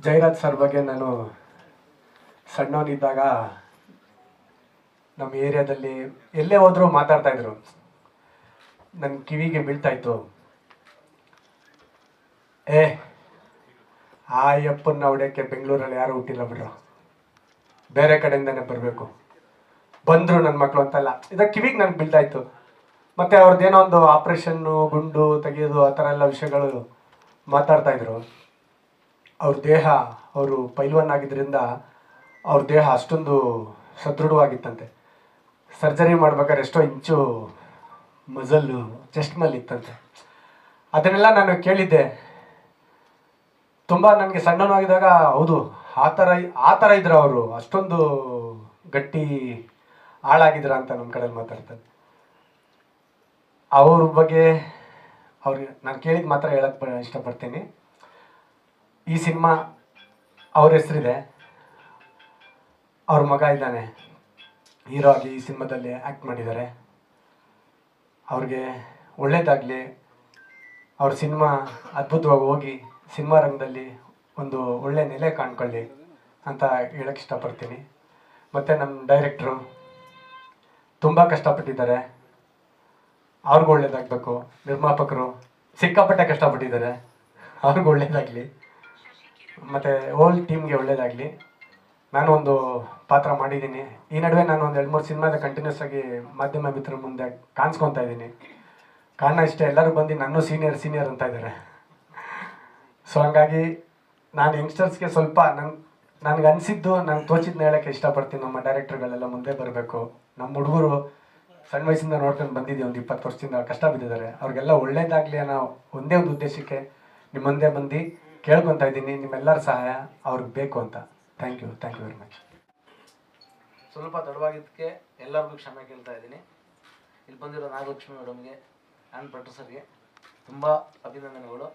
Jayaraj sir ಬಗ್ಗೆ ನಾನು ಸಣ್ಣವನಿದ್ದಾಗ ನಮ್ಮ ಏರಿಯಾದಲ್ಲಿ ಎಲ್ಲೇ ಹೋದರೂ ಮಾತಾಡ್ತಾ ಇದ್ರು. ನನ್ನ ಕಿವಿಗೆ ಬೀಳ್ತಾ ಇತ್ತು. ಏ, ಆ ಯಪ್ಪನ್ನ ಹೊಡ್ಯಕ್ಕೆ ಬೆಂಗಳೂರಲ್ಲಿ ಯಾರು ಹುಟ್ಟಿಲ್ಲ ಬಿಡ್ರು. ಬೇರೆ ಕಡೆಯಿಂದನೇ ಬರಬೇಕು. ಬಂದರು ನನ್ನ ಮಕ್ಕಳು ಅಂತಲ್ಲ. ಇದಕ್ಕೆ ಕಿವಿಗೆ ನನಗೆ ಬೀಳ್ತಾ ಇತ್ತು. ಮತ್ತು ಅವ್ರದ್ದೇನೋ ಒಂದು ಆಪ್ರೇಷನ್ನು, ಗುಂಡು ತೆಗೆಯೋದು, ಆ ಥರ ಎಲ್ಲ ವಿಷಯಗಳು ಮಾತಾಡ್ತಾ ಇದ್ರು. ಅವ್ರ ದೇಹ ಅವರು ಪೈಲ್ವಾನ್ ಆಗಿದ್ದರಿಂದ ಅವ್ರ ದೇಹ ಅಷ್ಟೊಂದು ಸದೃಢವಾಗಿತ್ತಂತೆ. ಸರ್ಜರಿ ಮಾಡ್ಬೇಕಾದ್ರೆ ಎಷ್ಟೋ ಇಂಚು ಮಜಲ್ಲು ಚೆಸ್ಟ್ ಮೇಲೆ ಇತ್ತಂತೆ. ಅದನ್ನೆಲ್ಲ ನಾನು ಕೇಳಿದ್ದೆ. ತುಂಬ ನನಗೆ ಸಣ್ಣನಾಗಿದ್ದಾಗ ಹೌದು, ಆ ಥರ ಆ ಥರ ಇದ್ರು ಅವರು. ಅಷ್ಟೊಂದು ಗಟ್ಟಿ ಹಾಳಾಗಿದ್ರ ಅಂತ ನಮ್ಮ ಕಡೆಯಲ್ಲಿ ಮಾತಾಡ್ತಾರೆ. ಅವ್ರ ಬಗ್ಗೆ ಅವ್ರಿಗೆ, ನಾನು ಕೇಳಿದ ಮಾತ್ರ ಹೇಳಕ್ಕೆ ಇಷ್ಟಪಡ್ತೀನಿ. ಈ ಸಿನಿಮಾ ಅವ್ರ ಹೆಸರಿದೆ. ಅವ್ರ ಮಗ ಇದ್ದಾನೆ. ಹೀರೋ ಆಗಿ ಈ ಸಿನಿಮಾದಲ್ಲಿ ಆ್ಯಕ್ಟ್ ಮಾಡಿದ್ದಾರೆ. ಅವ್ರಿಗೆ ಒಳ್ಳೇದಾಗಲಿ. ಅವ್ರ ಸಿನಿಮಾ ಅದ್ಭುತವಾಗಿ ಹೋಗಿ ಸಿನಿಮಾ ರಂಗದಲ್ಲಿ ಒಂದು ಒಳ್ಳೆ ನೆಲೆ ಕಾಣ್ಕೊಳ್ಳಿ ಅಂತ ಹೇಳಕ್ಕೆ ಇಷ್ಟಪಡ್ತೀನಿ. ಮತ್ತು ನಮ್ಮ ಡೈರೆಕ್ಟ್ರು ತುಂಬ ಕಷ್ಟಪಟ್ಟಿದ್ದಾರೆ. ಅವ್ರಿಗೂ ಒಳ್ಳೇದಾಗಬೇಕು. ನಿರ್ಮಾಪಕರು ಸಿಕ್ಕಾಪಟ್ಟೆ ಕಷ್ಟಪಟ್ಟಿದ್ದಾರೆ. ಅವ್ರಿಗೂ ಒಳ್ಳೇದಾಗಲಿ. ಮತ್ತು ಹೋಲ್ ಟೀಮ್ಗೆ ಒಳ್ಳೇದಾಗಲಿ. ನಾನು ಒಂದು ಪಾತ್ರ ಮಾಡಿದ್ದೀನಿ. ಈ ನಡುವೆ ನಾನು ಒಂದು ಎರಡು ಮೂರು ಸಿನಿಮಾದ ಕಂಟಿನ್ಯೂಸ್ ಆಗಿ ಮಾಧ್ಯಮ ಮಿತ್ರ ಮುಂದೆ ಕಾಣಿಸ್ಕೊತಾ ಇದ್ದೀನಿ. ಕಾರಣ ಇಷ್ಟೇ, ಎಲ್ಲರೂ ಬಂದು ನನ್ನೂ ಸೀನಿಯರ್ ಸೀನಿಯರ್ ಅಂತ ಇದ್ದಾರೆ ಸೊ ಹಂಗಾಗಿ ನಾನು ಯಂಗ್ಸ್ಟರ್ಸ್ಗೆ ಸ್ವಲ್ಪ ನನ್, ನನಗೆ ಅನಿಸಿದ್ದು ನಾನು ತೋಚಿದ್ನ ಹೇಳೋಕ್ಕೆ ಇಷ್ಟಪಡ್ತೀನಿ. ನಮ್ಮ ಡೈರೆಕ್ಟರ್ಗಳೆಲ್ಲ ಮುಂದೆ ಬರಬೇಕು. ನಮ್ಮ ಹುಡುಗರು ಸಣ್ಣ ವಯಸ್ಸಿಂದ ನೋಡ್ಕೊಂಡು ಬಂದಿದ್ದೀವಿ ಒಂದು ಇಪ್ಪತ್ತು ವರ್ಷದಿಂದ. ಕಷ್ಟ ಬಿದ್ದಿದ್ದಾರೆ. ಅವ್ರಿಗೆಲ್ಲ ಒಳ್ಳೇದಾಗಲಿ ಅನ್ನೋ ಒಂದೇ ಒಂದು ಉದ್ದೇಶಕ್ಕೆ ನಿಮ್ಮ ಮುಂದೆ ಬಂದು ಕೇಳ್ಕೊತಾ ಇದ್ದೀನಿ, ನಿಮ್ಮೆಲ್ಲರ ಸಹಾಯ ಅವ್ರಿಗೆ ಬೇಕು ಅಂತ. Thank you thank you very much ಸ್ವಲ್ಪ ತಡವಾಗಿದ್ದಕ್ಕೆ ಎಲ್ಲರಿಗೂ ಕ್ಷಮೆ ಕೇಳ್ತಾ ಇದ್ದೀನಿ. ಇಲ್ಲಿ ಬಂದಿರೋ ನಾಗಲಕ್ಷ್ಮಿ ಮೇಡಮ್ಗೆ ಆ್ಯಂಡ್ ಪ್ರೊಡ್ಯೂಸರ್ಗೆ ತುಂಬ ಅಭಿನಂದನೆಗಳು.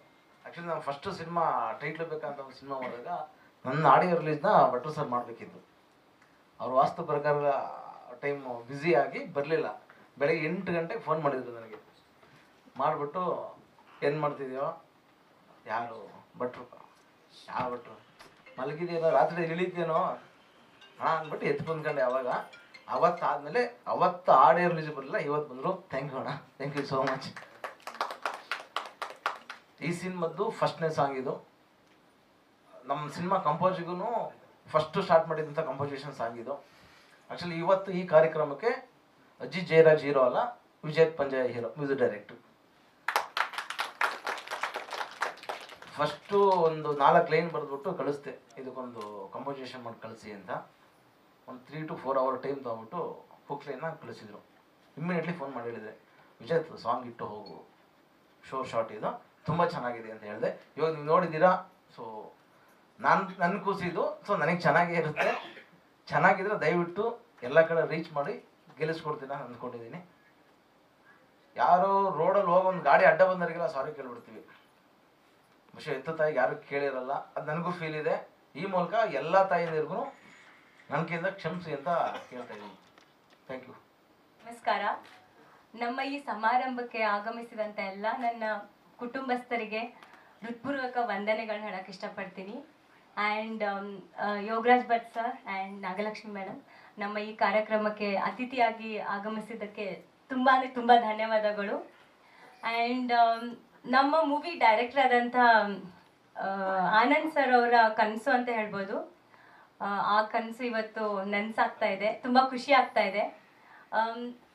ಆ್ಯಕ್ಚುಲಿ ನಾನು ಫಸ್ಟ್ ಸಿನಿಮಾ ಟೈಟ್ಲ್ ಬೇಕಂತ ಒಂದು ಸಿನಿಮಾ ಮಾಡಿದಾಗ ನನ್ನ ಆಡಿಯೋ ರಿಲೀಸ್ನ ಭಟ್ರು ಸರ್ ಮಾಡಬೇಕಿತ್ತು. ಅವರು ವಾಸ್ತು ಪ್ರಕಾರ ಟೈಮ್ ಆಗಿ ಬರಲಿಲ್ಲ. ಬೆಳಗ್ಗೆ ಎಂಟು ಗಂಟೆಗೆ ಫೋನ್ ಮಾಡಿದ್ರು ನನಗೆ. ಮಾಡಿಬಿಟ್ಟು, ಏನು ಮಾಡ್ತಿದ್ಯೋ? ಯಾರು? ಭಟ್ರು. ಯಾವ ಭಟ್ರು? ಮಲಗಿದೇನೋ ರಾತ್ರಿ ಇಳಿತೇನೋ ಹಾ ಅಂದ್ಬಿಟ್ಟು ಎತ್ತು ಬಂದ್ಕೊಂಡೆ ಅವಾಗ. ಅವತ್ತಾದ್ಮೇಲೆ ಅವತ್ತು ಆಡೇ ರಿಲೀಸ್ ಬರಲಿಲ್ಲ ಇವತ್ತು ಬಂದರು. ಥ್ಯಾಂಕ್ ಯು ಅಣ್ಣ. ಥ್ಯಾಂಕ್ ಯು ಸೋ ಮಚ್ ಈ ಸಿನಿಮಾದ್ದು ಫಸ್ಟ್ನೇ ಸಾಂಗ್ ಇದು. ನಮ್ಮ ಸಿನಿಮಾ ಕಂಪೋಸಿಗೂ ಫಸ್ಟ್ ಸ್ಟಾರ್ಟ್ ಮಾಡಿದಂಥ ಕಂಪೋಸಿಷನ್ ಸಾಂಗ್ ಇದು. ಆ್ಯಕ್ಚುಲಿ ಇವತ್ತು ಈ ಕಾರ್ಯಕ್ರಮಕ್ಕೆ ಅಜ್ಜಿ ಜಯರಾಜ್ ಹೀರೋ ಅಲ್ಲ, ವಿಜಯ್ ಪಂಜಾಯ ಹೀರೋ ಮ್ಯೂಸಿಕ್ ಡೈರೆಕ್ಟರ್ ಫಸ್ಟು ಒಂದು ನಾಲ್ಕು ಲೈನ್ ಬರೆದ್ಬಿಟ್ಟು ಕಳಿಸ್ದೆ. ಇದಕ್ಕೊಂದು ಕಂಪೋಸಿಷನ್ ಮಾಡಿ ಕಳಿಸಿ ಅಂತ. ಒಂದು three to four hour time ತೊಗೊಬಿಟ್ಟು book ಲೈನ್ನ ಕಳಿಸಿದ್ರು. ಇಮ್ಮಿಡಿಯೇಟ್ಲಿ ಫೋನ್ ಮಾಡಿ ಹೇಳಿದೆ, ವಿಜಯ್ ಸಾಂಗ್ ಇಟ್ಟು ಹೋಗು. ಶೋ ಶಾರ್ಟ್ ಇದು. ತುಂಬ ಚೆನ್ನಾಗಿದೆ ಅಂತ ಹೇಳಿದೆ. ಇವಾಗ ನೀವು ನೋಡಿದ್ದೀರಾ? ಸೊ ನಾನು ನನ್ನ ಕೂಸಿದ್ದು ಸೊ ನನಗೆ ಚೆನ್ನಾಗೇ ಇರುತ್ತೆ. ಚೆನ್ನಾಗಿದ್ರೆ ದಯವಿಟ್ಟು ಎಲ್ಲ ಕಡೆ ರೀಚ್ ಮಾಡಿ ಗೆಲ್ಲಿಸ್ಕೊಡ್ತೀನಿ ಅಂದ್ಕೊಂಡಿದ್ದೀನಿ ಯಾರೋ ರೋಡಲ್ಲಿ ಹೋಗೋ ಒಂದು ಗಾಡಿ ಅಡ್ಡ ಬಂದವರಿಗೆಲ್ಲ ಸಾರಿ ಕೇಳ್ಬಿಡ್ತೀವಿ. ವಿಷಯ ಎಂಥ ತಾಯಿಗೆ ಯಾರು ಕೇಳಿರಲ್ಲ, ಅದು ನನಗೂ ಫೀಲ್ ಇದೆ. ಈ ಮೂಲಕ ಎಲ್ಲ ತಾಯಿಯರಿಗೂ ನನಗಿಂತ ಕ್ಷಮಿಸಿ ಅಂತ ಕೇಳ್ತಾ ಇದ್ದೀನಿ. ಥ್ಯಾಂಕ್ ಯು ನಮಸ್ಕಾರ. ನಮ್ಮ ಈ ಸಮಾರಂಭಕ್ಕೆ ಆಗಮಿಸಿದಂತ ಎಲ್ಲ ನನ್ನ ಕುಟುಂಬಸ್ಥರಿಗೆ ಹೃತ್ಪೂರ್ವಕ ವಂದನೆಗಳನ್ನ ಹೇಳಕ್ಕೆ ಇಷ್ಟಪಡ್ತೀನಿ. And Yogaraj Bhat sir and Nagalakshmi madam ನಮ್ಮ ಈ ಕಾರ್ಯಕ್ರಮಕ್ಕೆ ಅತಿಥಿಯಾಗಿ ಆಗಮಿಸಿದ್ದಕ್ಕೆ ತುಂಬಾ ತುಂಬ ಧನ್ಯವಾದಗಳು. ಆ್ಯಂಡ್ ನಮ್ಮ ಮೂವಿ ಡೈರೆಕ್ಟರ್ ಆದಂಥ ಆನಂದ್ ಸರ್ ಅವರ ಕನಸು ಅಂತ ಹೇಳ್ಬೋದು. ಆ, ಕನಸು ಇವತ್ತು ನನ್ಸಾಗ್ತಾ ಇದೆ. ತುಂಬ ಖುಷಿ ಆಗ್ತಾ ಇದೆ.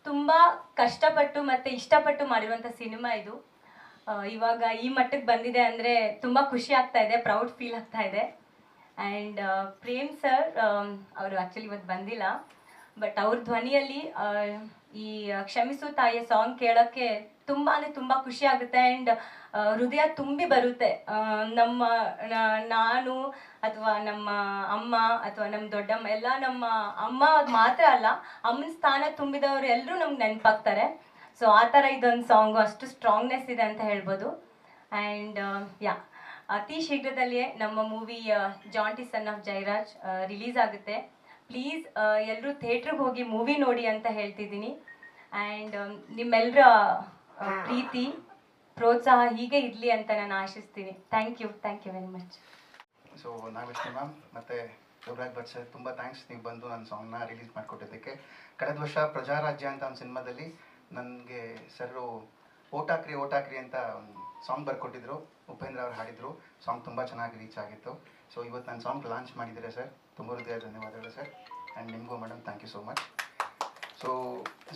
ತುಂಬ ಕಷ್ಟಪಟ್ಟು ಮತ್ತು ಇಷ್ಟಪಟ್ಟು ಮಾಡಿರುವಂಥ ಸಿನಿಮಾ ಇದು. ಇವಾಗ ಈ ಮಟ್ಟಕ್ಕೆ ಬಂದಿದೆ ಅಂದರೆ ತುಂಬ ಖುಷಿ ಆಗ್ತಾ ಇದೆ ಪ್ರೌಡ್ ಫೀಲ್ ಆಗ್ತಾ ಇದೆ. ಆ್ಯಂಡ್ ಪ್ರೇಮ್ ಸರ್ ಅವರು ಆ್ಯಕ್ಚುಲಿ ಇವತ್ತು ಬಂದಿಲ್ಲ. ಬಟ್ ಅವ್ರ ಧ್ವನಿಯಲ್ಲಿ ಈ ಕ್ಷಮಿಸು ತಾಯಿಯ ಸಾಂಗ್ ಕೇಳೋಕ್ಕೆ ತುಂಬ ಅಂದರೆ ತುಂಬ ಖುಷಿ ಆಗುತ್ತೆ ಆ್ಯಂಡ್ ಹೃದಯ ತುಂಬಿ ಬರುತ್ತೆ. ನಮ್ಮ ನಾನು ಅಥವಾ ನಮ್ಮ ಅಮ್ಮ ಅಥವಾ ನಮ್ಮ ದೊಡ್ಡಮ್ಮ, ಎಲ್ಲ ನಮ್ಮ ಅಮ್ಮ ಮಾತ್ರ ಅಲ್ಲ, ಅಮ್ಮನ ಸ್ಥಾನ ತುಂಬಿದವರು ಎಲ್ಲರೂ ನಮ್ಗೆ ನೆನಪಾಗ್ತಾರೆ. ಸೊ ಆ ಥರ ಇದೊಂದು ಸಾಂಗ್ ಅಷ್ಟು ಸ್ಟ್ರಾಂಗ್ನೆಸ್ ಇದೆ ಅಂತ ಹೇಳ್ಬೋದು. ಆ್ಯಂಡ್ ಯಾ ಅತಿ ಶೀಘ್ರದಲ್ಲಿಯೇ ನಮ್ಮ movie Jonty son of Jairaj release ಆಗುತ್ತೆ. ಪ್ಲೀಸ್ ಎಲ್ಲರೂ ಥಿಯೇಟ್ರಿಗೆ ಹೋಗಿ ಮೂವಿ ನೋಡಿ ಅಂತ ಹೇಳ್ತಿದ್ದೀನಿ. ಆ್ಯಂಡ್ ನಿಮ್ಮೆಲ್ಲರ ಪ್ರೀತಿ, ಪ್ರೋತ್ಸಾಹ ಹೀಗೆ ಇರಲಿ ಅಂತ ನಾನು ಆಶಿಸ್ತೀನಿ. Thank you thank you very much so Nagalakshmi ma'am ಮತ್ತೆ ಯೋಗರಾಜ್ ಭಟ್ ಸರ್ ತುಂಬ ಥ್ಯಾಂಕ್ಸ್ ನೀವು ಬಂದು ನನ್ನ ಸಾಂಗ್ನ ರಿಲೀಸ್ ಮಾಡಿಕೊಟ್ಟಿದ್ದಕ್ಕೆ. ಕಳೆದ ವರ್ಷ ಪ್ರಜಾರಾಜ್ಯ ಅಂತ ಒಂದು ಸಿನಿಮಾದಲ್ಲಿ ನನಗೆ ಸರ್ ಓಟಾಕ್ರಿ ಓಟಾಕ್ರಿ ಅಂತ ಒಂದು ಸಾಂಗ್ ಬರ್ಕೊಟ್ಟಿದ್ರು. ಉಪೇಂದ್ರ ಅವ್ರು ಹಾಡಿದರು. ಸಾಂಗ್ ತುಂಬ ಚೆನ್ನಾಗಿ ರೀಚ್ ಆಗಿತ್ತು. ಸೊ ಇವತ್ತು ನನ್ನ ಸಾಂಗ್ ಲಾಂಚ್ ಮಾಡಿದ್ದೀರಾ ಸರ್ ತುಂಬ ಹೃದಯ ಧನ್ಯವಾದಗಳು ಸರ್ ಆ್ಯಂಡ್ ನಿಮಗೂ madam thank you so much so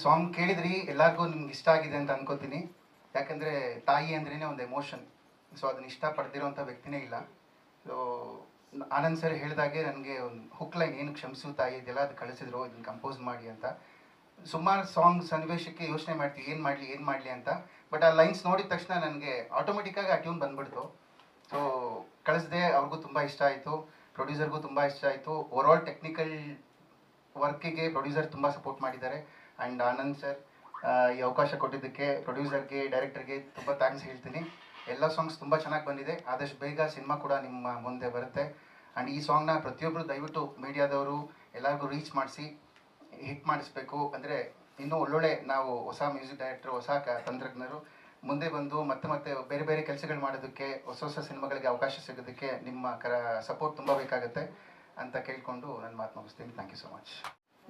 song ಕೇಳಿದ್ರಿ, ಎಲ್ಲರಿಗೂ ನಿಮ್ಗೆ ಇಷ್ಟ ಆಗಿದೆ ಅಂತ ಅನ್ಕೋತೀನಿ. ಯಾಕಂದರೆ ತಾಯಿ ಅಂದ್ರೇ ಒಂದು ಎಮೋಷನ್ ಸೊ ಅದನ್ನ ಇಷ್ಟಪಡ್ದಿರೋಂಥ ವ್ಯಕ್ತಿನೇ ಇಲ್ಲ. ಸೊ ಆನಂದ್ ಸರ್ ಹೇಳಿದಾಗೆ ನನಗೆ ಒಂದು ಹುಕ್ ಲೈನ್ ಏನು ಕ್ಷಮಿಸು ತಾಯಿ, ಇದೆಲ್ಲ ಅದು ಕಳಿಸಿದ್ರು, ಇದನ್ನು ಕಂಪೋಸ್ ಮಾಡಿ ಅಂತ. ಸುಮಾರು ಸಾಂಗ್ ಸನ್ನಿವೇಶಕ್ಕೆ ಯೋಚನೆ ಮಾಡ್ತೀವಿ, ಏನು ಮಾಡಲಿ ಏನು ಮಾಡಲಿ ಅಂತ. ಬಟ್ ಆ ಲೈನ್ಸ್ ನೋಡಿದ ತಕ್ಷಣ ನನಗೆ ಆಟೋಮೆಟಿಕ್ಕಾಗಿ ಆ ಟ್ಯೂನ್ ಬಂದ್ಬಿಡ್ತು. ಸೊ ಕಳಿಸ್ದೆ, ಅವ್ರಿಗೂ ತುಂಬ ಇಷ್ಟ ಆಯಿತು. ಪ್ರೊಡ್ಯೂಸರ್ಗೂ ತುಂಬ ಇಷ್ಟ ಆಯಿತು. ಆಲ್ ಟೆಕ್ನಿಕಲ್ ವರ್ಕಿಗೆ ಪ್ರೊಡ್ಯೂಸರ್ ತುಂಬ ಸಪೋರ್ಟ್ ಮಾಡಿದ್ದಾರೆ. ಆ್ಯಂಡ್ ಆನಂದ್ ಸರ್ ಈ ಅವಕಾಶ ಕೊಟ್ಟಿದ್ದಕ್ಕೆ ಪ್ರೊಡ್ಯೂಸರ್ಗೆ, ಡೈರೆಕ್ಟರ್ಗೆ ತುಂಬ ಥ್ಯಾಂಕ್ಸ್ ಹೇಳ್ತೀನಿ. ಎಲ್ಲ ಸಾಂಗ್ಸ್ ತುಂಬ ಚೆನ್ನಾಗಿ ಬಂದಿದೆ. ಆದಷ್ಟು ಬೇಗ ಸಿನಿಮಾ ಕೂಡ ನಿಮ್ಮ ಮುಂದೆ ಬರುತ್ತೆ. ಆ್ಯಂಡ್ ಈ ಸಾಂಗ್ನ ಪ್ರತಿಯೊಬ್ಬರು ದಯವಿಟ್ಟು ಮೀಡಿಯಾದವರು ಎಲ್ಲರಿಗೂ ರೀಚ್ ಮಾಡಿಸಿ, ಹಿಟ್ ಮಾಡಿಸ್ಬೇಕು. ಅಂದರೆ ಇನ್ನೂ ಒಳ್ಳೊಳ್ಳೆ ನಾವು ಹೊಸ ಮ್ಯೂಸಿಕ್ ಡೈರೆಕ್ಟರ್, ಹೊಸ ಕ, ತಂತ್ರಜ್ಞರು ಮುಂದೆ ಬಂದು ಮತ್ತೆ ಮತ್ತೆ ಬೇರೆ ಬೇರೆ ಕೆಲಸಗಳು ಮಾಡೋದಕ್ಕೆ, ಹೊಸ ಹೊಸ ಸಿನಿಮಾಗಳಿಗೆ ಅವಕಾಶ ಸಿಗೋದಕ್ಕೆ ನಿಮ್ಮ ಕರ, ಸಪೋರ್ಟ್ ತುಂಬ ಬೇಕಾಗುತ್ತೆ. ಅಂತ ಕೇಳಿಕೊಂಡು ನನ್ನ ಮಾತು ಮುಗಿಸ್ತೀನಿ. ಥ್ಯಾಂಕ್ ಯು ಸೊ ಮಚ್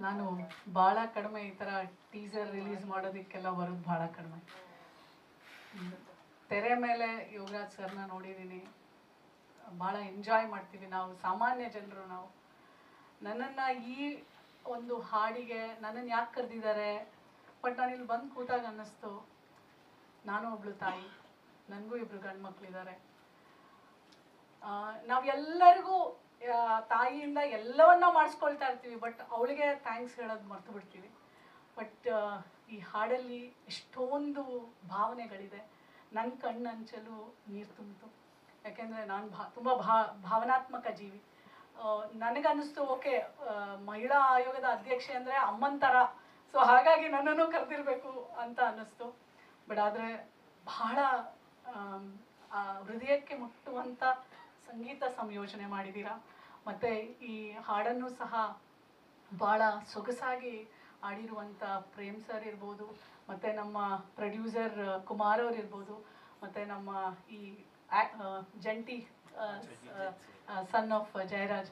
ನಾನು ಭಾಳ ಕಡಿಮೆ ಈ ಥರ ಟೀಸರ್ ರಿಲೀಸ್ ಮಾಡೋದಕ್ಕೆಲ್ಲ ಬರೋದು ಭಾಳ ಕಡಿಮೆ. ತೆರೆ ಮೇಲೆ ಯೋಗರಾಜ್ ಸರ್ನ ನೋಡಿದ್ದೀನಿ. ಭಾಳ ಎಂಜಾಯ್ ಮಾಡ್ತೀವಿ ನಾವು, ಸಾಮಾನ್ಯ ಜನರು ನಾವು. ನನ್ನನ್ನು ಈ ಒಂದು ಹಾಡಿಗೆ ನನ್ನನ್ನು ಯಾಕೆ ಕರೆದಿದ್ದಾರೆ? ಬಟ್ ನಾನು ಇಲ್ಲಿ ಬಂದು ಕೂತಾಗ ಅನ್ನಿಸ್ತು. ನಾನು ಒಬ್ಳು ತಾಯಿ, ನನಗೂ ಇಬ್ಬರು ಗಂಡು ಮಕ್ಕಳಿದ್ದಾರೆ ನಾವೆಲ್ಲರಿಗೂ ತಾಯಿಯಿಂದ ಎಲ್ಲವನ್ನ ಮಾಡಿಸ್ಕೊಳ್ತಾ ಇರ್ತೀವಿ ಬಟ್ ಅವಳಿಗೆ ಥ್ಯಾಂಕ್ಸ್ ಹೇಳೋದು ಮರ್ತು ಬಿಡ್ತೀವಿ. ಬಟ್ ಈ ಹಾಡಲ್ಲಿ ಎಷ್ಟೊಂದು ಭಾವನೆಗಳಿದೆ. ನನ್ನ ಕಣ್ಣಂಚಲು ನೀರು ತುಂಬಿತು. ಯಾಕೆಂದರೆ ನಾನು ಭಾ, ತುಂಬ ಭಾ, ಭಾವನಾತ್ಮಕ ಜೀವಿ. ನನಗನ್ನಿಸ್ತು, ಓಕೆ ಮಹಿಳಾ ಆಯೋಗದ ಅಧ್ಯಕ್ಷೆ ಅಂದರೆ ಅಮ್ಮನ ಥರ ಸೊ ಹಾಗಾಗಿ ನನ್ನನ್ನು ಕರೆದಿರಬೇಕು ಅಂತ ಅನ್ನಿಸ್ತು. ಬಟ್ ಆದರೆ ಬಹಳ ಹೃದಯಕ್ಕೆ ಮುಟ್ಟುವಂಥ ಸಂಗೀತ ಸಂಯೋಜನೆ ಮಾಡಿದ್ದೀರಾ? ಮತ್ತು ಈ ಹಾಡನ್ನು ಸಹ ಭಾಳ ಸೊಗಸಾಗಿ ಆಡಿರುವಂಥ ಪ್ರೇಮ್ ಸರ್ ಇರ್ಬೋದು, ಮತ್ತು ನಮ್ಮ ಪ್ರೊಡ್ಯೂಸರ್ ಕುಮಾರ್ ಅವ್ರು ಇರ್ಬೋದು, ಮತ್ತು ನಮ್ಮ ಈ ಜಂಟಿ ಸನ್ ಆಫ್ ಜಯರಾಜ್.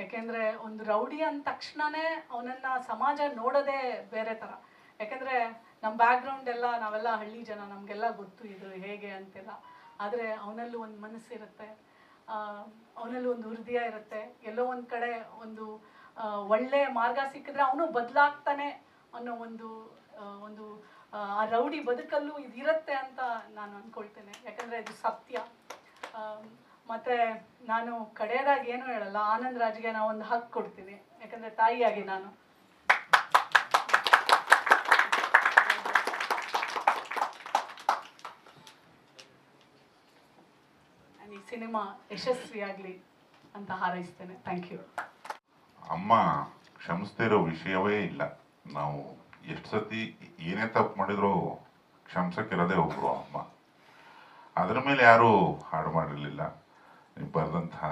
ಯಾಕೆಂದರೆ ಒಂದು ರೌಡಿ ಅಂದ ತಕ್ಷಣವೇ ಅವನನ್ನು ಸಮಾಜ ನೋಡೋದೇ ಬೇರೆ ಥರ ಯಾಕೆಂದರೆ ನಮ್ಮ ಬ್ಯಾಕ್ಗ್ರೌಂಡ್ ಎಲ್ಲ ನಾವೆಲ್ಲ ಹಳ್ಳಿ ಜನ, ನಮಗೆಲ್ಲ ಗೊತ್ತು ಇದು ಹೇಗೆ ಅಂತೆಲ್ಲ. ಆದರೆ ಅವನಲ್ಲೂ ಒಂದು ಮನಸ್ಸಿರುತ್ತೆ. ಅವನಲ್ಲಿ ಒಂದು ಹೃದಯ ಇರುತ್ತೆ. ಎಲ್ಲೋ ಒಂದು ಕಡೆ ಒಂದು ಒಳ್ಳೆ ಮಾರ್ಗ ಸಿಕ್ಕಿದ್ರೆ ಅವನು ಬದಲಾಗ್ತಾನೆ ಅನ್ನೋ ಒಂದು ಒಂದು ಆ, ರೌಡಿ ಬದುಕಲ್ಲೂ ಇದಿರುತ್ತೆ ಅಂತ ನಾನು ಅಂದ್ಕೊಳ್ತೇನೆ ಯಾಕಂದರೆ ಇದು ಸತ್ಯ. ಮತ್ತು ಮತ್ತೆ ನಾನು ಕಡೆಯದಾಗಿ ಏನು ಹೇಳಲ್ಲ. ಆನಂದ್ ರಾಜ್ಗೆ ನಾವು ಒಂದು ಹಕ್ಕು ಕೊಡ್ತೀನಿ. ಯಾಕಂದರೆ ತಾಯಿಯಾಗಿ ನಾನು ಈ ಸಿನಿಮಾ ಯಶಸ್ವಿಯಾಗಲಿ ಅಂತ ಹಾರೈಸ್ತೇನೆ. ಥ್ಯಾಂಕ್ ಯು ಅಮ್ಮ ಕ್ಷಮಿಸ್ತಿರೋ ವಿಷಯವೇ ಇಲ್ಲ. ನಾವು ಎಷ್ಟು ಸತಿ ಏನೇ ತಪ್ಪು ಮಾಡಿದ್ರು ಕ್ಷಮಿಸಕ್ಕಿರೋದೇ ಒಬ್ರು ಅಮ್ಮ. ಅದರ ಮೇಲೆ ಯಾರೂ ಹಾಡು ಮಾಡಿರಲಿಲ್ಲ. ಬರೆದಂತಹ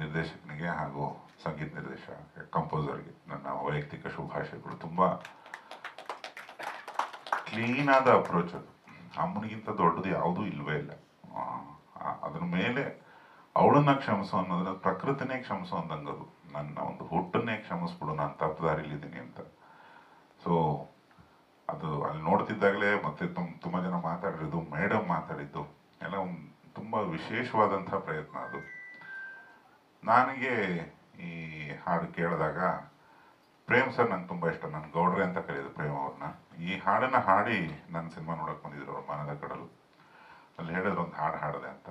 ನಿರ್ದೇಶಕನಿಗೆ ಹಾಗೂ ಸಂಗೀತ ನಿರ್ದೇಶಕ ಕಂಪೋಸರ್ಗೆ ನನ್ನ ವೈಯಕ್ತಿಕ ಶುಭಾಶಯಗಳು. ತುಂಬ ಕ್ಲೀನಾದ ಅಪ್ರೋಚ್ ಅದು. ಅಮ್ಮನಿಗಿಂತ ದೊಡ್ಡದು ಯಾವುದೂ ಇಲ್ಲವೇ ಇಲ್ಲ. ಅದ್ರ ಮೇಲೆ ಅವಳನ್ನ ಕ್ಷಮಿಸೋ ಅನ್ನೋದ್ರ ಪ್ರಕೃತಿನೇ ಕ್ಷಮಿಸು ಅಂದಂಗದು. ನನ್ನ ಒಂದು ಹುಟ್ಟನ್ನೇ ಕ್ಷಮಿಸ್ಬಿಡು, ನಾನು ತಪ್ಪು ದಾರಿಲಿದ್ದೀನಿ ಅಂತ. ಸೊ ಅದು ಅಲ್ಲಿ ನೋಡ್ತಿದ್ದಾಗಲೇ ಮತ್ತೆ ತುಂಬ ತುಂಬ ಜನ ಮಾತಾಡಿದ್ದು ಮೇಡಮ್ ಮಾತಾಡಿದ್ದು, ಎಲ್ಲ ಒಂದು ತುಂಬ ವಿಶೇಷವಾದಂಥ ಪ್ರಯತ್ನ ಅದು. ನನಗೆ ಈ ಹಾಡು ಕೇಳಿದಾಗ ಪ್ರೇಮ್ ಸರ್ ನಂಗೆ ತುಂಬ ಇಷ್ಟ, ನಾನು ಗೌಡ್ರೆ ಅಂತ ಕರೆಯೋದು ಪ್ರೇಮ್ ಅವ್ರನ್ನ. ಈ ಹಾಡನ್ನ ಹಾಡಿ ನನ್ನ ಸಿನಿಮಾ ನೋಡಕ್ಕೆ ಬಂದಿದ್ರು ಅವ್ರು ಮನದ ಕಡಲು. ಅಲ್ಲಿ ಹೇಳಿದ್ರು ಒಂದು ಹಾಡು ಹಾಡಿದೆ ಅಂತ.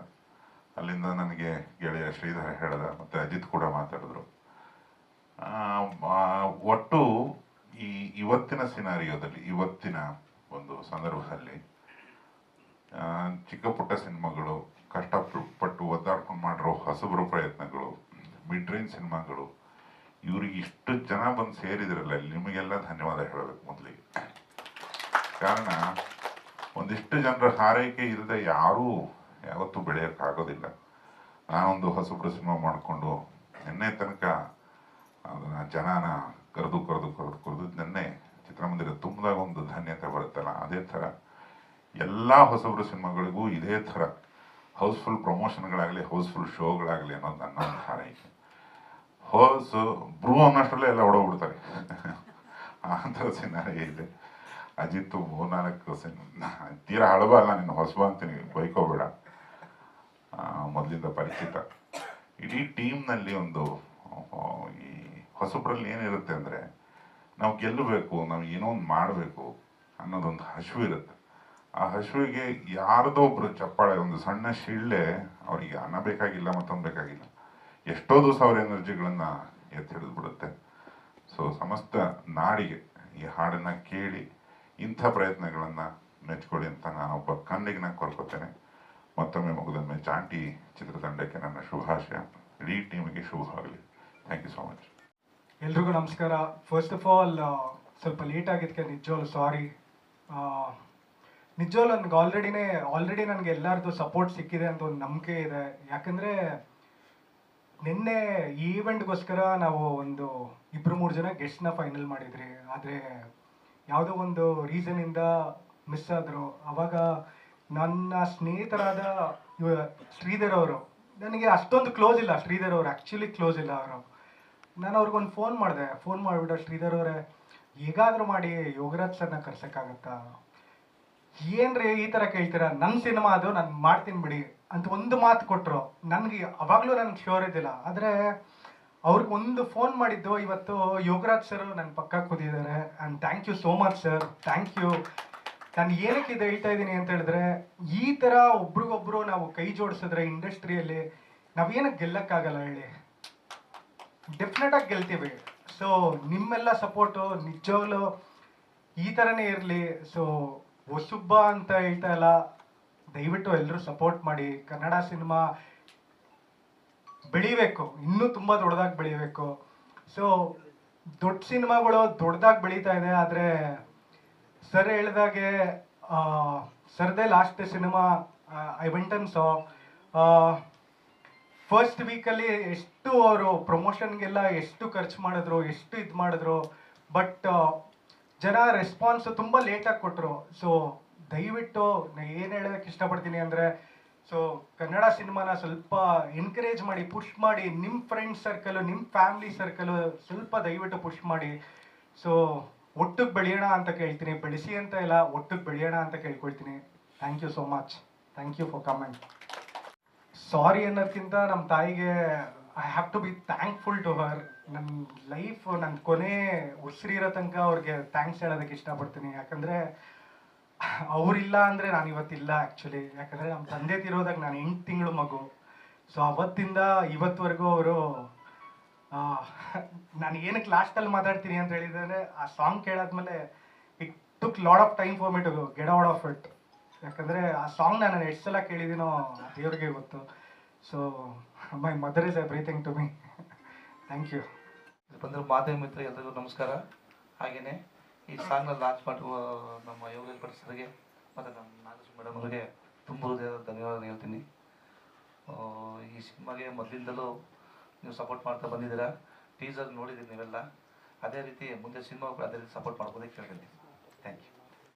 ಅಲ್ಲಿಂದ ನನಗೆ ಗೆಳೆಯ ಶ್ರೀಧರ ಹೇಳಿದ, ಮತ್ತು ಅಜಿತ್ ಕೂಡ ಮಾತಾಡಿದ್ರು. ಒಟ್ಟು ಈ ಇವತ್ತಿನ ಸಿನಾರಿಯೋದಲ್ಲಿ, ಇವತ್ತಿನ ಒಂದು ಸಂದರ್ಭದಲ್ಲಿ ಚಿಕ್ಕ ಪುಟ್ಟ ಸಿನಿಮಾಗಳು, ಕಷ್ಟಪಟ್ಟು ಒದ್ದಾಡ್ಕೊಂಡು ಮಾಡಿರೋ ಹೊಸಬರು ಪ್ರಯತ್ನಗಳು ಮಿಡ್ ರೇಂಜ್ ಸಿನಿಮಾಗಳು, ಇವ್ರಿಗೆ ಇಷ್ಟು ಜನ ಬಂದು ಸೇರಿದ್ರಲ್ಲ ನಿಮಗೆಲ್ಲ ಧನ್ಯವಾದ ಹೇಳಬೇಕು ಮೊದಲಿಗೆ. ಕಾರಣ ಒಂದಿಷ್ಟು ಜನರ ಹಾರೈಕೆ ಇಲ್ಲದೆ ಯಾರೂ ಯಾವತ್ತೂ ಬೆಳೆಯೋಕ್ಕಾಗೋದಿಲ್ಲ. ನಾನೊಂದು ಹೊಸಬ್ರು ಸಿನಿಮಾ ಮಾಡಿಕೊಂಡು ನಿನ್ನೆ ತನಕ ಅದನ್ನು ಜನನ ಕರೆದು ಕರೆದು ಕರೆದು ಕರೆದು ನಿನ್ನೆ ಚಿತ್ರಮಂದಿರ ತುಂಬಿದಾಗ ಒಂದು ಧನ್ಯತೆ ಬರುತ್ತಲ್ಲ, ಅದೇ ಥರ ಎಲ್ಲ ಹೊಸಬ್ರು ಸಿನಿಮಾಗಳಿಗೂ ಇದೇ ಥರ ಹೌಸ್ಫುಲ್ ಪ್ರಮೋಷನ್ಗಳಾಗಲಿ, ಹೌಸ್ಫುಲ್ ಶೋಗಳಾಗಲಿ ಅನ್ನೋದು ನನ್ನ ಒಂದು ಹಾರೈಕೆ. ಹೋಸ್, ಬ್ರೂ ಅನ್ನೋಷ್ಟರಲ್ಲೇ ಎಲ್ಲ ಹೊಡೋಗ್ಬಿಡ್ತಾರೆ ಆ ಥರ ಸಿನಾರಿಯೇ ಇದೆ. ಅಜಿತ್ ಮೂರ್ನಾಲ್ಕು ಸಿನ್ ತೀರಾ ಹಳಬ ಅಲ್ಲ ನೀನು ಹೊಸಬ ಅಂತೀನಿ, ಬೈಕೋಬೇಡ. ಮೊದಲಿಂದ ಪರಿಚಿತ. ಇಡೀ ಟೀಮ್ನಲ್ಲಿ ಒಂದು ಈ ಹೊಸಬ್ರಲ್ಲಿ ಏನಿರುತ್ತೆ ಅಂದರೆ, ನಾವು ಗೆಲ್ಲಬೇಕು, ನಾವು ಏನೋ ಒಂದು ಮಾಡಬೇಕು ಅನ್ನೋದೊಂದು ಹಸಿವು ಇರುತ್ತೆ. ಆ ಹಸುವಿಗೆ ಯಾರದೋ ಒಬ್ಬರು ಚಪ್ಪಾಳೆ, ಒಂದು ಸಣ್ಣ ಶಿಳ್ಳೆ, ಅವರಿಗೆ ಅನ್ನ ಬೇಕಾಗಿಲ್ಲ, ಮತ್ತೊಂದು ಬೇಕಾಗಿಲ್ಲ. ಎಷ್ಟೋ ದಿವಸ ಅವ್ರ ಎನರ್ಜಿಗಳನ್ನು ಎತ್ತಿ ಹಿಡಿದು ಬಿಡುತ್ತೆ ಸೊ ಸಮಸ್ತ ನಾಡಿಗೆ ಈ ಹಾಡನ್ನು ಕೇಳಿ ಇಂಥ ಪ್ರಯತ್ನಗಳನ್ನು ಮೆಚ್ಕೊಳ್ಳಿ ಅಂತ ಒಬ್ಬ ಕಣ್ಣಿಗೆ ಕೋರ್ಕೋತೇನೆ ಮತ್ತೊಮ್ಮೆ ಮುಗಿದೊಮ್ಮೆ ಚಾಂಟಿ ಚಿತ್ರತಂಡಕ್ಕೆ ನನ್ನ ಶುಭಾಶಯ. ಇಡೀ ಟೀಮಿಗೆ ಶುಭ ಆಗಲಿ. ಥ್ಯಾಂಕ್ ಯು ಸೋ ಮಚ್ ಎಲ್ರಿಗೂ ನಮಸ್ಕಾರ. ಫಸ್ಟ್ ಆಫ್ ಆಲ್ ಸ್ವಲ್ಪ ಲೇಟ್ ಆಗಿದ್ದಕ್ಕೆ ನಿಜವಾಗ್ಲು ಸಾರಿ ನಿಜವಾಗ್ಲು ನನಗೆ ಆಲ್ರೆಡಿನೇ ಆಲ್ರೆಡಿ ನನಗೆ ಎಲ್ಲರದ್ದು ಸಪೋರ್ಟ್ ಸಿಕ್ಕಿದೆ ಅಂತ ಒಂದು ನಂಬಿಕೆ ಇದೆ. ಯಾಕಂದರೆ ನಿನ್ನೆ ಈವೆಂಟ್ಗೋಸ್ಕರ ನಾವು ಒಂದು ಇಬ್ಬರು ಮೂರು ಜನ ಗೆಸ್ಟ್ನ ಫೈನಲ್ ಮಾಡಿದ್ರಿ. ಆದರೆ ಯಾವುದೋ ಒಂದು ರೀಸನಿಂದ ಮಿಸ್ ಆದರು, ಅವಾಗ ನನ್ನ ಸ್ನೇಹಿತರಾದ ಶ್ರೀಧರ್ ಅವರು, ನನಗೆ ಅಷ್ಟೊಂದು ಕ್ಲೋಸ್ ಇಲ್ಲ, ಶ್ರೀಧರ್ ಅವರು ಆ್ಯಕ್ಚುಲಿ ಕ್ಲೋಸ್ ಇಲ್ಲ ಅವರು. ನಾನು ಅವ್ರಿಗೊಂದು ಫೋನ್ ಮಾಡಿದೆ ಫೋನ್ ಮಾಡಿಬಿಟ್ಟು ಶ್ರೀಧರ್ ಅವರೇ, ಹೇಗಾದರೂ ಮಾಡಿ ಯೋಗರಾಜ್ ಸರ್ನ ಕರ್ಸೋಕ್ಕಾಗತ್ತಾ? ಏನ್ರಿ ಈ ಥರ ಕೇಳ್ತೀರಾ? ನನ್ನ ಸಿನಿಮಾ ಅದು, ನಾನು ಮಾಡ್ತೀನಿ ಬಿಡಿ ಅಂತ ಒಂದು ಮಾತು ಕೊಟ್ಟರು ನನಗೆ ಅವಾಗಲೂ ನನಗೆ ಶ್ಯೂರ್ ಇದ್ದಿಲ್ಲ. ಆದರೆ ಅವ್ರಿಗೆ ಒಂದು ಫೋನ್ ಮಾಡಿದ್ದು, ಇವತ್ತು ಯೋಗರಾಜ್ ಸರ್ ನನ್ನ ಪಕ್ಕ ಕೂತಿದ್ದಾರೆ and thank you so much sir thank you ನಾನು ಏನಕ್ಕೆ ಇದು ಹೇಳ್ತಾ ಇದ್ದೀನಿ ಅಂತ ಹೇಳಿದ್ರೆ, ಈ ಥರ ಒಬ್ರಿಗೊಬ್ರು ನಾವು ಕೈ ಜೋಡಿಸಿದ್ರೆ ಇಂಡಸ್ಟ್ರಿಯಲ್ಲಿ ನಾವೇನಕ್ಕೆ ಗೆಲ್ಲಕ್ಕಾಗಲ್ಲ ಹೇಳಿ. ಡೆಫಿನೆಟ್ ಆಗಿ ಗೆಲ್ತೀವಿ. ಸೊ ನಿಮ್ಮೆಲ್ಲ ಸಪೋರ್ಟು ನಿಜವಾಗ್ಲೂ ಈ ಥರನೇ ಇರಲಿ. ಸೊ ಹೊಸುಬ್ಬ ಅಂತ ಹೇಳ್ತಾ ಇಲ್ಲ. ದಯವಿಟ್ಟು ಎಲ್ಲರೂ ಸಪೋರ್ಟ್ ಮಾಡಿ. ಕನ್ನಡ ಸಿನಿಮಾ ಬೆಳಿಬೇಕು. ಇನ್ನೂ ತುಂಬ ದೊಡ್ಡದಾಗಿ ಬೆಳಿಬೇಕು. ಸೊ ದೊಡ್ಡ ಸಿನಿಮಾಗಳು ದೊಡ್ಡದಾಗಿ ಬೆಳೀತಾ ಇದೆ, ಆದರೆ ಸರ್ ಹೇಳ್ದಾಗೆ ಸರ್ದೇ last cinema I went and saw first ವೀಕಲ್ಲಿ ಎಷ್ಟು ಅವರು ಪ್ರಮೋಷನ್ಗೆಲ್ಲ ಎಷ್ಟು ಖರ್ಚು ಮಾಡಿದ್ರು, ಎಷ್ಟು ಇದು ಮಾಡಿದ್ರು, ಬಟ್ ಜನ ರೆಸ್ಪಾನ್ಸ್ ತುಂಬ ಲೇಟಾಗಿ ಕೊಟ್ಟರು ಸೊ ದಯವಿಟ್ಟು ನಾನು ಏನು ಹೇಳೋದಕ್ಕೆ ಇಷ್ಟಪಡ್ತೀನಿ ಅಂದರೆ ಸೊ ಕನ್ನಡ ಸಿನಿಮಾನ ಸ್ವಲ್ಪ ಎನ್ಕರೇಜ್ ಮಾಡಿ ಪುಷ್ ಮಾಡಿ ನಿಮ್ಮ ಫ್ರೆಂಡ್ ಸರ್ಕಲು ನಿಮ್ಮ ಫ್ಯಾಮಿಲಿ ಸರ್ಕಲು ಸ್ವಲ್ಪ ದಯವಿಟ್ಟು ಪುಷ್ ಮಾಡಿ. ಸೊ ಒಟ್ಟಿಗೆ ಬೆಳೆಯೋಣ ಅಂತ ಕೇಳ್ತೀನಿ. ಬೆಳೆಸಿ ಅಂತ ಇಲ್ಲ, ಒಟ್ಟಿಗೆ ಬೆಳೆಯೋಣ ಅಂತ ಕೇಳ್ಕೊಳ್ತೀನಿ. Thank you so much thank you for comment sorry ಅನ್ನೋದಕ್ಕಿಂತ ನಮ್ಮ ತಾಯಿಗೆ I have to be thankful to her ನನ್ನ ಲೈಫ್ ನನ್ನ ಕೊನೆ ಉಸಿರಿರೋ ತನಕ ಅವ್ರಿಗೆ ಥ್ಯಾಂಕ್ಸ್ ಹೇಳೋದಕ್ಕೆ ಇಷ್ಟಪಡ್ತೀನಿ. ಯಾಕಂದರೆ ಅವರಿಲ್ಲ ಅಂದರೆ ನಾನು ಇವತ್ತಿಲ್ಲ ಆ್ಯಕ್ಚುಲಿ ಯಾಕಂದರೆ ನಮ್ಮ ತಂದೆ ತಿರೋದಾಗ ನಾನು ಎಂಟು ತಿಂಗಳು ಮಗು. ಸೊ ಅವತ್ತಿಂದ ಇವತ್ತುವರೆಗೂ ಅವರು ನಾನು ಏನಕ್ಕೆ ಲಾಸ್ಟಲ್ಲಿ ಮಾತಾಡ್ತೀನಿ ಅಂತ ಹೇಳಿದರೆ ಆ song ಕೇಳಾದ್ಮೇಲೆ it took lot of time for me to get out of it ಯಾಕಂದರೆ ಆ ಸಾಂಗ್ ನಾನು ಎಷ್ಟು ಸಲ ಕೇಳಿದ್ದೀನೋ ದೇವ್ರಿಗೆ ಗೊತ್ತು. So my mother is everything to me thank you ಬಂದರೆ ಮಾಧ್ಯಮ ಮಿತ್ರ ಎಲ್ಲರಿಗೂ ನಮಸ್ಕಾರ. ಹಾಗೆಯೇ ಈ ಸಾಂಗ್ನ ಲಾಂಚ್ ಮಾಡುವ ನಮ್ಮ ಯೋಗೇಶ್ ಭಟ್ ಸರ್ಗೆ ಮತ್ತು ನಮ್ಮ ನಾಗೇಶ್ ಮೇಡಮ್ ಅವರಿಗೆ ತುಂಬ ಹೃದಯದ ಧನ್ಯವಾದ ಹೇಳ್ತೀನಿ. ಈ ಸಿನಿಮಾಗೆ ಮೊದಲಿಂದಲೂ ನೀವು ಸಪೋರ್ಟ್ ಮಾಡ್ತಾ ಬಂದಿದ್ದೀರಾ? ಟೀಸರ್ ನೋಡಿದ್ದೀರಿ ನೀವೆಲ್ಲ. ಅದೇ ರೀತಿ ಮುಂದೆ ಸಿನಿಮಾ ಅದೇ ರೀತಿ ಸಪೋರ್ಟ್ ಮಾಡ್ಬೋದೇ ಕೇಳ್ತೀನಿ ಥ್ಯಾಂಕ್ ಯು